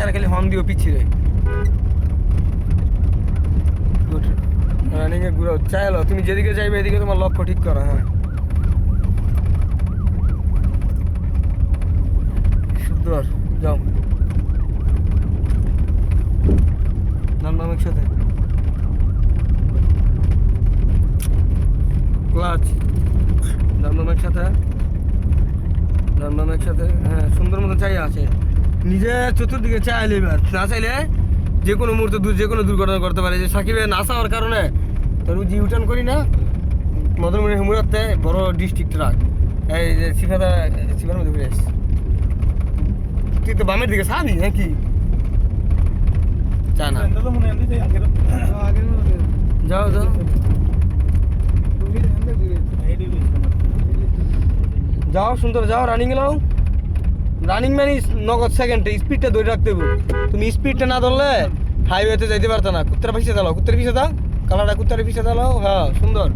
আর খালি হর্ন দিও পিছিয়ে গুড রানিং এ ঘুরো চাইলো, তুমি যেদিকে চাইবে এদিকে তোমার লক্ষ্য ঠিক করা হ্যাঁ। সুন্দর, যাও। নাম নাম একসাথে। ক্লাচ। নাম নাম একসাথে। নাম নাম একসাথে। হ্যাঁ সুন্দর মতো চাই আছে। নিজে চতুর্দিকে চাইলে এবার না চাইলে যে কোনো মুহূর্তে যে কোনো দুর্ঘটনা করতে পারে। যে সাকিবের না চাওয়ার কারণে তোর জি ইউটার্ন করি না। মদনমণি হুমুরাতে বড় ডিস্ট্রিক্ট ট্রাক এই যে সিফাদা সিফার মধ্যে ঘুরে আসছে। তুই তো বামের দিকে সাবি নাকি? চা যাও যাও। যাও, সুন্দর, যাও রানিং নাও রানিং মানে নগদ সেকেন্ডে স্পিডটা ধরে রাখতে হবে। তুমি স্পিডটা না ধরলে হাইওয়েতে যাইতে পারতো না। কুত্তার পিছিয়ে দাও কুত্তার পিছিয়ে দাও কালারটা কুত্তার পিছিয়ে দাও হ্যাঁ সুন্দর।